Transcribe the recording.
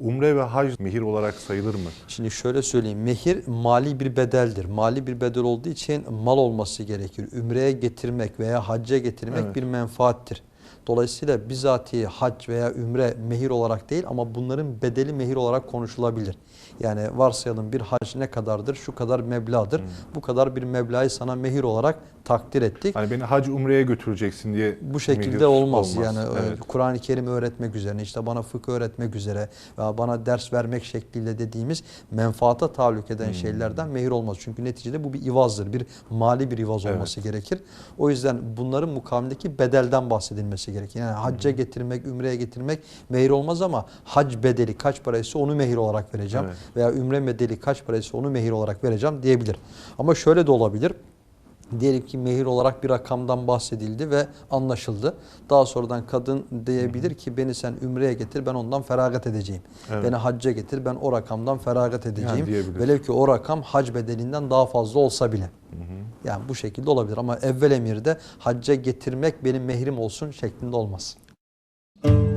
Umre ve hac mehir olarak sayılır mı? Şimdi şöyle söyleyeyim. Mehir mali bir bedeldir. Mali bir bedel olduğu için mal olması gerekir. Ümreye getirmek veya hacca getirmek Evet. bir menfaattir. Dolayısıyla bizatihi hac veya ümre mehir olarak değil ama bunların bedeli mehir olarak konuşulabilir. Yani varsayalım bir hac ne kadardır? Şu kadar meblağdır. Hmm. Bu kadar bir meblağı sana mehir olarak takdir ettik. Hani beni hac umreye götüreceksin diye Bu şekilde mehir olmaz. Yani e, Evet. Kur'an-ı Kerim öğretmek üzerine, işte bana fıkıh öğretmek üzere veya bana ders vermek şekliyle dediğimiz menfaata tahallük eden Hmm. şeylerden mehir olmaz. Çünkü neticede bu bir ivazdır. Bir mali bir ivaz Evet. olması gerekir. O yüzden bunların mukavimindeki bedelden bahsedilmesi gerekir. Yani hacca getirmek, ümreye getirmek mehir olmaz ama hac bedeli kaç paraysa onu mehir olarak vereceğim. Evet. Veya ümre bedeli kaç paraysa onu mehir olarak vereceğim diyebilir. Ama şöyle de olabilir. Diyelim ki mehir olarak bir rakamdan bahsedildi ve anlaşıldı. Daha sonradan kadın diyebilir ki beni sen ümreye getir ben ondan feragat edeceğim. Evet. Beni hacca getir ben o rakamdan feragat edeceğim. diyebilir. Velev ki o rakam hac bedelinden daha fazla olsa bile. Yani bu şekilde olabilir ama evvel emirde hacca getirmek benim mehrim olsun şeklinde olmaz. Müzik